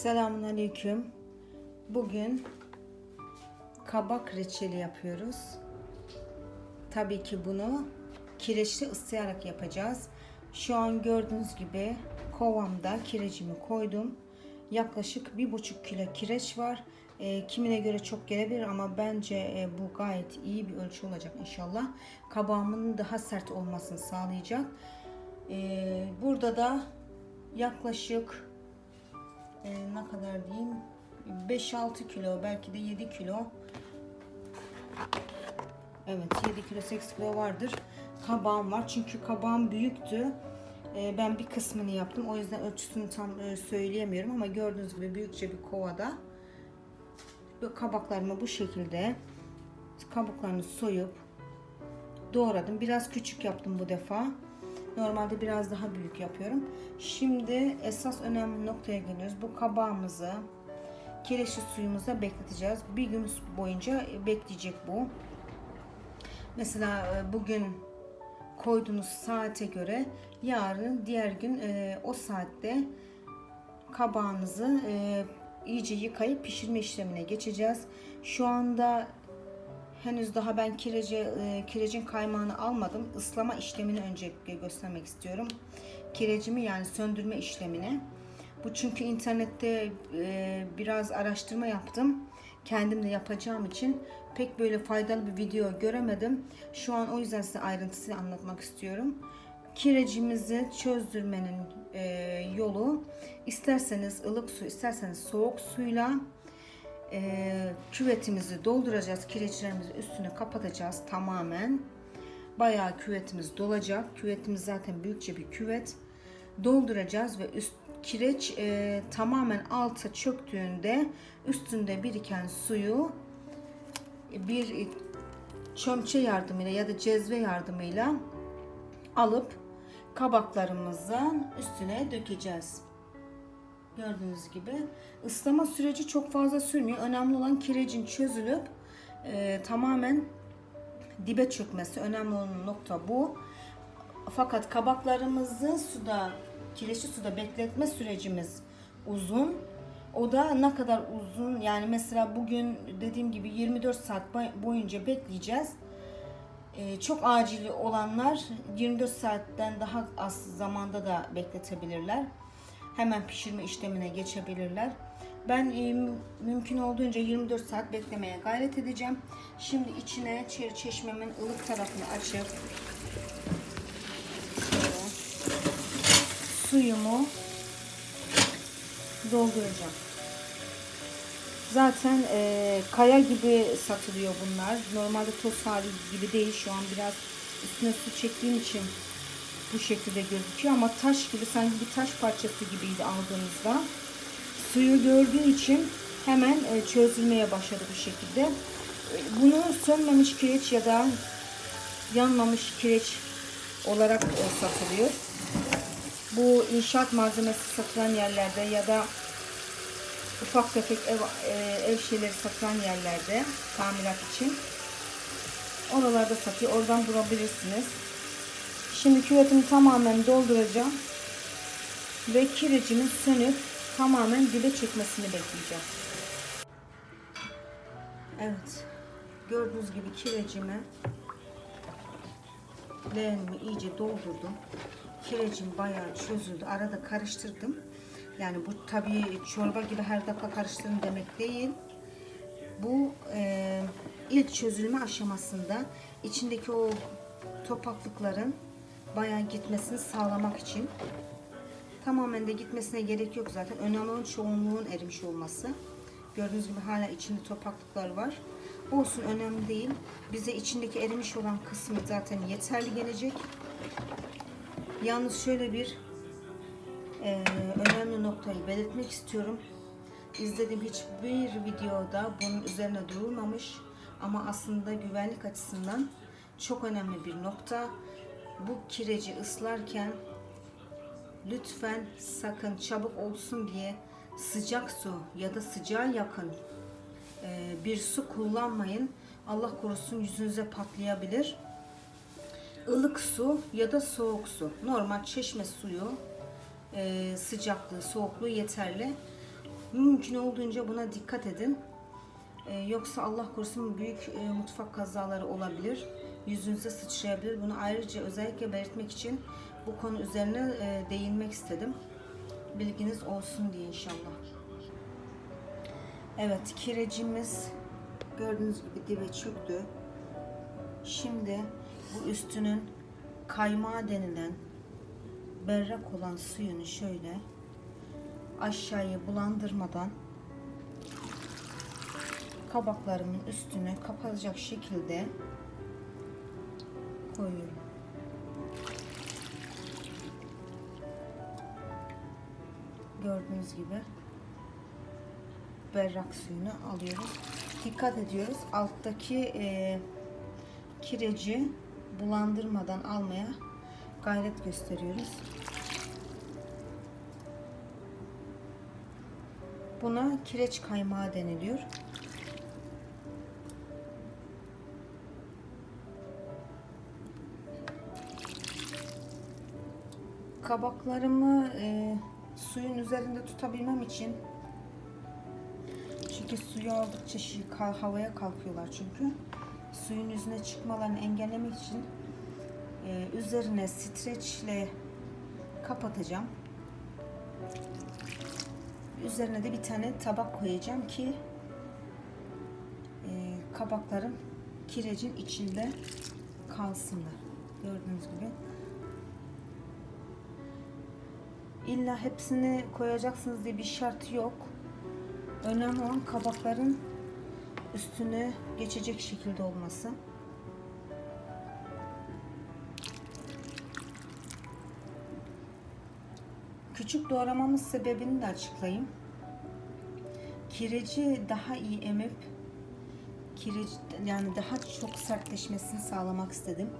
Selamun Aleyküm. Bugün kabak reçeli yapıyoruz. Tabii ki bunu kireçli ıslayarak yapacağız. Şu an gördüğünüz gibi kovamda kirecimi koydum. Yaklaşık bir buçuk kilo kireç var. E, kimine göre çok gelebilir ama bence e, bu gayet iyi bir ölçü olacak inşallah. Kabağımın daha sert olmasını sağlayacak. E, burada da yaklaşık e, ne kadar diyeyim? 5-6 kilo belki de 7 kilo. Evet 7 kilo 8 kilo vardır. Kabağım var. Çünkü kabağım büyüktü. E, ben bir kısmını yaptım. O yüzden ölçüsünü tam e, söyleyemiyorum ama gördüğünüz gibi büyükçe bir kovada kabaklarımı bu şekilde kabuklarını soyup doğradım. Biraz küçük yaptım bu defa Normalde biraz daha büyük yapıyorum. Şimdi esas önemli noktaya geliyoruz. Bu kabağımızı kireçli suyumuzda bekleteceğiz. Bir gün boyunca bekleyecek bu. Mesela e, bugün koyduğunuz saate göre yarın diğer gün e, o saatte kabağınızı e, iyice yıkayıp pişirme işlemine geçeceğiz. Şu anda Henüz daha ben kireci, e, kirecin kaymağını almadım. Islama işlemini öncelikle göstermek istiyorum. Kirecimi yani söndürme işlemini. Bu çünkü internette e, biraz araştırma yaptım. Kendim de yapacağım için pek böyle faydalı bir video göremedim. Şu an o yüzden size ayrıntısını anlatmak istiyorum. Kirecimizi çözdürmenin e, yolu isterseniz ılık su isterseniz soğuk suyla e, küvetimizi dolduracağız. Kireçlerimizi üstüne kapatacağız tamamen. Bayağı küvetimiz dolacak. Küvetimiz zaten büyükçe bir küvet. Dolduracağız ve üst kireç e, tamamen alta çöktüğünde üstünde biriken suyu bir çömçe yardımıyla ya da cezve yardımıyla alıp kabaklarımızın üstüne dökeceğiz. Gördüğünüz gibi ıslama süreci çok fazla sürmüyor. Önemli olan kirecin çözülüp e, tamamen dibe çökmesi. Önemli olan nokta bu. Fakat kabaklarımızı suda, kireçli suda bekletme sürecimiz uzun. O da ne kadar uzun yani mesela bugün dediğim gibi 24 saat boyunca bekleyeceğiz. Ee, çok acil olanlar 24 saatten daha az zamanda da bekletebilirler hemen pişirme işlemine geçebilirler. Ben e, mümkün olduğunca 24 saat beklemeye gayret edeceğim. Şimdi içine çeşmemin ılık tarafını açıp suyumu dolduracağım. Zaten e, kaya gibi satılıyor bunlar. Normalde toz hali gibi değil. Şu an biraz üstüne su çektiğim için bu şekilde gözüküyor ama taş gibi sanki bir taş parçası gibiydi aldığımızda. Suyu gördüğü için hemen e, çözülmeye başladı bu şekilde. E, bunu sönmemiş kireç ya da yanmamış kireç olarak e, satılıyor. Bu inşaat malzemesi satılan yerlerde ya da ufak tefek ev, ev şeyleri satılan yerlerde tamirat için oralarda satıyor. Oradan bulabilirsiniz. Şimdi küvetimi tamamen dolduracağım. Ve kirecimin sönüp tamamen dibe çekmesini bekleyeceğim. Evet. Gördüğünüz gibi kirecimi leğenimi iyice doldurdum. Kirecim bayağı çözüldü. Arada karıştırdım. Yani bu tabii çorba gibi her dakika karıştırın demek değil. Bu e, ilk çözülme aşamasında içindeki o topaklıkların bayağı gitmesini sağlamak için tamamen de gitmesine gerek yok zaten. Önemli olan çoğunluğun erimiş olması. Gördüğünüz gibi hala içinde topaklıklar var. Olsun önemli değil. Bize içindeki erimiş olan kısmı zaten yeterli gelecek. Yalnız şöyle bir e, önemli noktayı belirtmek istiyorum. İzlediğim hiçbir videoda bunun üzerine durulmamış ama aslında güvenlik açısından çok önemli bir nokta bu kireci ıslarken lütfen sakın çabuk olsun diye sıcak su ya da sıcağa yakın e, bir su kullanmayın. Allah korusun yüzünüze patlayabilir. Ilık su ya da soğuk su. Normal çeşme suyu e, sıcaklığı, soğukluğu yeterli. Mümkün olduğunca buna dikkat edin. Ee, yoksa Allah korusun büyük e, mutfak kazaları olabilir. Yüzünüze sıçrayabilir. Bunu ayrıca özellikle belirtmek için bu konu üzerine e, değinmek istedim. Bilginiz olsun diye inşallah. Evet kirecimiz gördüğünüz gibi dibe çöktü. Şimdi bu üstünün kaymağı denilen berrak olan suyunu şöyle aşağıya bulandırmadan kabaklarımın üstüne kapatacak şekilde koyuyorum. Gördüğünüz gibi berrak suyunu alıyoruz. Dikkat ediyoruz. Alttaki e, kireci bulandırmadan almaya gayret gösteriyoruz. Buna kireç kaymağı deniliyor. Kabaklarımı e, suyun üzerinde tutabilmem için çünkü suyu aldıkça şey, havaya kalkıyorlar çünkü. Suyun yüzüne çıkmalarını engellemek için e, üzerine streçle kapatacağım. Üzerine de bir tane tabak koyacağım ki e, kabaklarım kirecin içinde kalsınlar. Gördüğünüz gibi. İlla hepsini koyacaksınız diye bir şart yok. Önemli olan kabakların üstüne geçecek şekilde olması. Küçük doğramamın sebebini de açıklayayım. Kireci daha iyi emip kireci yani daha çok sertleşmesini sağlamak istedim.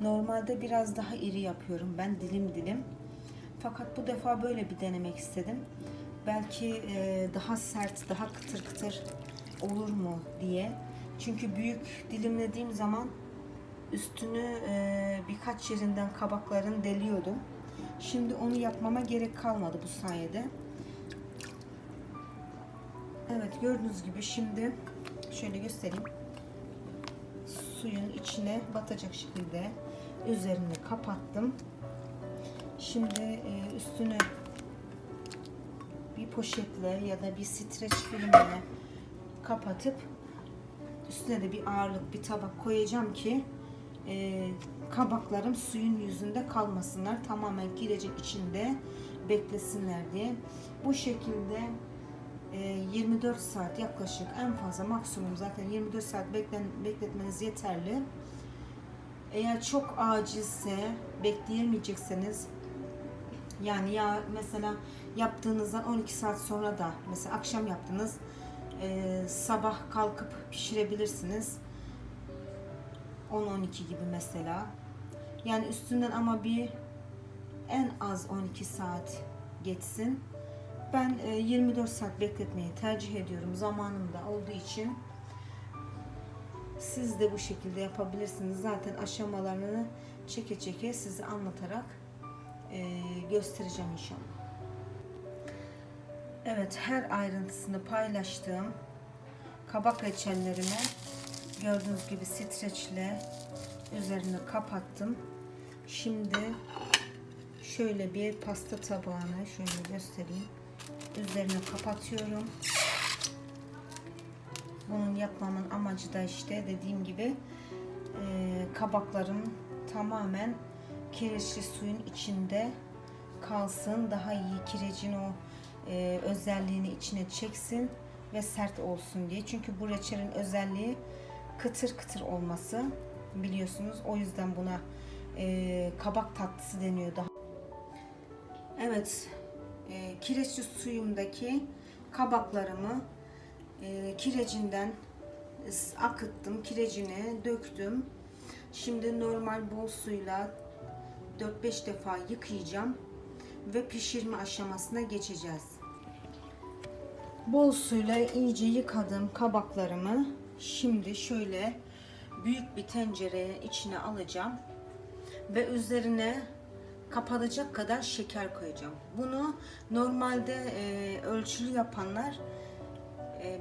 Normalde biraz daha iri yapıyorum ben dilim dilim. Fakat bu defa böyle bir denemek istedim. Belki e, daha sert, daha kıtır kıtır olur mu diye. Çünkü büyük dilimlediğim zaman üstünü e, birkaç yerinden kabakların deliyordum. Şimdi onu yapmama gerek kalmadı bu sayede. Evet gördüğünüz gibi şimdi şöyle göstereyim. Suyun içine batacak şekilde üzerini kapattım. Şimdi e, üstünü bir poşetle ya da bir streç filmle kapatıp üstüne de bir ağırlık bir tabak koyacağım ki e, kabaklarım suyun yüzünde kalmasınlar. Tamamen girecek içinde beklesinler diye. Bu şekilde e, 24 saat yaklaşık en fazla maksimum zaten 24 saat beklen, bekletmeniz yeterli. Eğer çok acilse bekleyemeyecekseniz yani ya mesela yaptığınızdan 12 saat sonra da mesela akşam yaptınız e, sabah kalkıp pişirebilirsiniz. 10-12 gibi mesela. Yani üstünden ama bir en az 12 saat geçsin. Ben e, 24 saat bekletmeyi tercih ediyorum zamanım da olduğu için. Siz de bu şekilde yapabilirsiniz. Zaten aşamalarını çeke çeke size anlatarak e, göstereceğim inşallah. Evet her ayrıntısını paylaştığım kabak reçellerimi gördüğünüz gibi streçle üzerine kapattım. Şimdi şöyle bir pasta tabağını şöyle göstereyim. Üzerine kapatıyorum. Bunun yapmamın amacı da işte dediğim gibi e, kabaklarım tamamen kireçli suyun içinde kalsın. Daha iyi kirecin o e, özelliğini içine çeksin ve sert olsun diye. Çünkü bu reçelin özelliği kıtır kıtır olması biliyorsunuz. O yüzden buna e, kabak tatlısı deniyor daha. Evet, e, kireçli suyumdaki kabaklarımı e, kirecinden akıttım, kirecini döktüm. Şimdi normal bol suyla 4-5 defa yıkayacağım ve pişirme aşamasına geçeceğiz. Bol suyla iyice yıkadım kabaklarımı. Şimdi şöyle büyük bir tencereye içine alacağım ve üzerine kapatacak kadar şeker koyacağım. Bunu normalde e, ölçülü yapanlar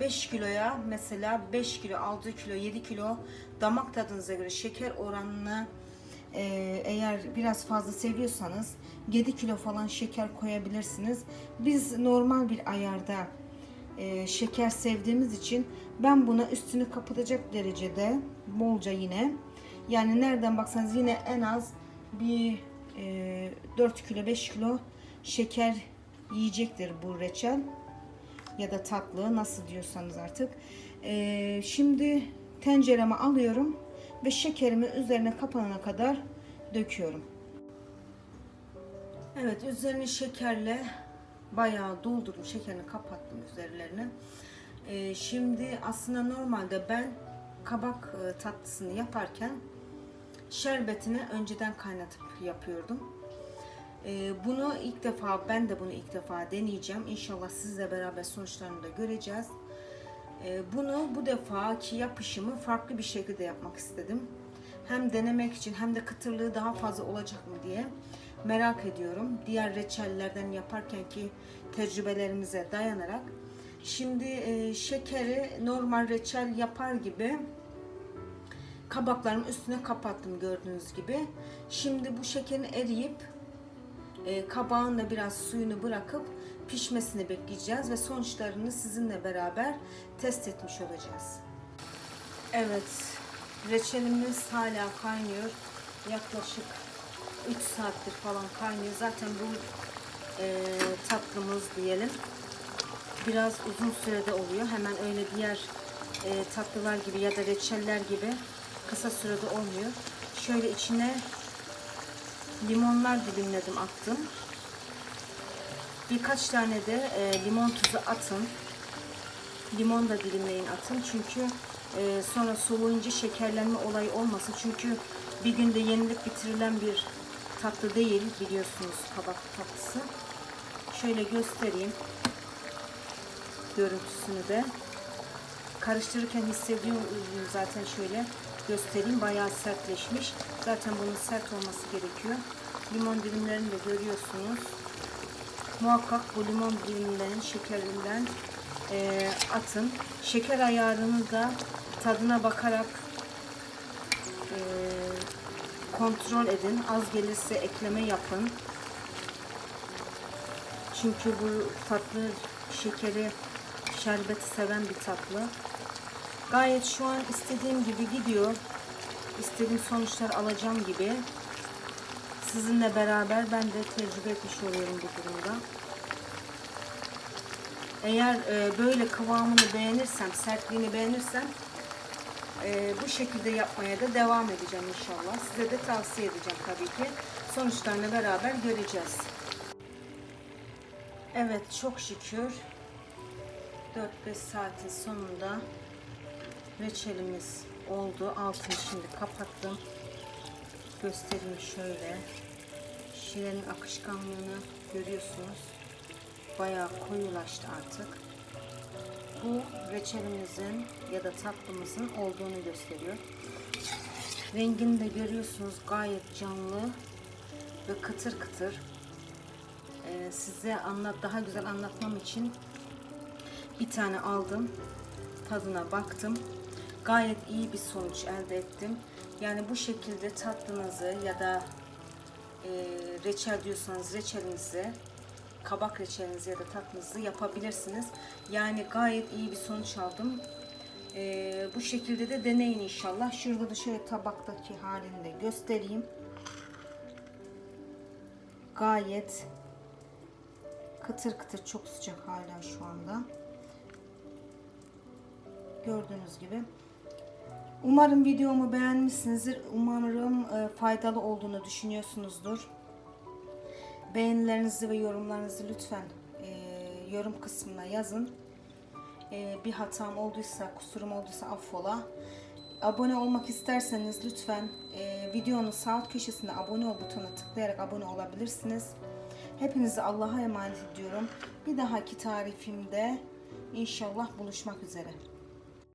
5 kiloya mesela 5 kilo, 6 kilo, 7 kilo damak tadınıza göre şeker oranını e, eğer biraz fazla seviyorsanız 7 kilo falan şeker koyabilirsiniz. Biz normal bir ayarda e, şeker sevdiğimiz için ben buna üstünü kapatacak derecede bolca yine yani nereden baksanız yine en az bir e, 4 kilo 5 kilo şeker yiyecektir bu reçel ya da tatlı nasıl diyorsanız artık. E, şimdi tencereme alıyorum ve şekerimi üzerine kapanana kadar döküyorum. Evet üzerini şekerle bayağı doldurdum şekerini kapattım üzerlerine. Ee, şimdi aslında normalde ben kabak e, tatlısını yaparken şerbetini önceden kaynatıp yapıyordum. Ee, bunu ilk defa ben de bunu ilk defa deneyeceğim. İnşallah sizle beraber sonuçlarını da göreceğiz. Ee, bunu bu defaki yapışımı farklı bir şekilde yapmak istedim. Hem denemek için hem de kıtırlığı daha fazla olacak mı diye merak ediyorum. Diğer reçellerden yaparken ki tecrübelerimize dayanarak. Şimdi e, şekeri normal reçel yapar gibi kabaklarımın üstüne kapattım gördüğünüz gibi. Şimdi bu şekerin eriyip e, kabağın da biraz suyunu bırakıp pişmesini bekleyeceğiz ve sonuçlarını sizinle beraber test etmiş olacağız. Evet, reçelimiz hala kaynıyor. Yaklaşık 3 saattir falan kaynıyor. Zaten bu e, tatlımız diyelim. Biraz uzun sürede oluyor. Hemen öyle diğer e, tatlılar gibi ya da reçeller gibi kısa sürede olmuyor. Şöyle içine limonlar dilimledim attım. Birkaç tane de e, limon tuzu atın. Limon da dilimleyin atın. Çünkü e, sonra soğuyunca şekerlenme olayı olmasın. Çünkü bir günde yenilip bitirilen bir tatlı değil biliyorsunuz kabak tatlısı. Şöyle göstereyim görüntüsünü de. Karıştırırken hissediyorum zaten şöyle göstereyim. Bayağı sertleşmiş. Zaten bunun sert olması gerekiyor. Limon dilimlerini de görüyorsunuz. Muhakkak bu limon dilimlerinin şekerinden e, atın. Şeker ayarını da tadına bakarak e, kontrol edin. Az gelirse ekleme yapın. Çünkü bu tatlı şekeri şerbeti seven bir tatlı. Gayet şu an istediğim gibi gidiyor. İstediğim sonuçlar alacağım gibi. Sizinle beraber ben de tecrübe etmiş oluyorum bu durumda. Eğer e, böyle kıvamını beğenirsem, sertliğini beğenirsem e, bu şekilde yapmaya da devam edeceğim inşallah. Size de tavsiye edeceğim tabii ki. Sonuçlarını beraber göreceğiz. Evet çok şükür 4-5 saatin sonunda reçelimiz oldu. Altını şimdi kapattım. Göstereyim şöyle. Şirenin akışkanlığını görüyorsunuz. Bayağı koyulaştı artık. Bu reçelimizin ya da tatlımızın olduğunu gösteriyor. Rengini de görüyorsunuz gayet canlı ve kıtır kıtır. Ee, size anlat daha güzel anlatmam için bir tane aldım. Tadına baktım. Gayet iyi bir sonuç elde ettim. Yani bu şekilde tatlınızı ya da e, reçel diyorsanız reçelinizi kabak reçelinizi ya da tatlınızı yapabilirsiniz. Yani gayet iyi bir sonuç aldım. E, bu şekilde de deneyin inşallah. Şurada da şöyle tabaktaki halini de göstereyim. Gayet kıtır kıtır çok sıcak hala şu anda. Gördüğünüz gibi. Umarım videomu beğenmişsinizdir. Umarım e, faydalı olduğunu düşünüyorsunuzdur. Beğenilerinizi ve yorumlarınızı lütfen e, yorum kısmına yazın. E, bir hatam olduysa, kusurum olduysa affola. Abone olmak isterseniz lütfen videonun sağ köşesinde abone ol butonuna tıklayarak abone olabilirsiniz. Hepinizi Allah'a emanet ediyorum. Bir dahaki tarifimde inşallah buluşmak üzere.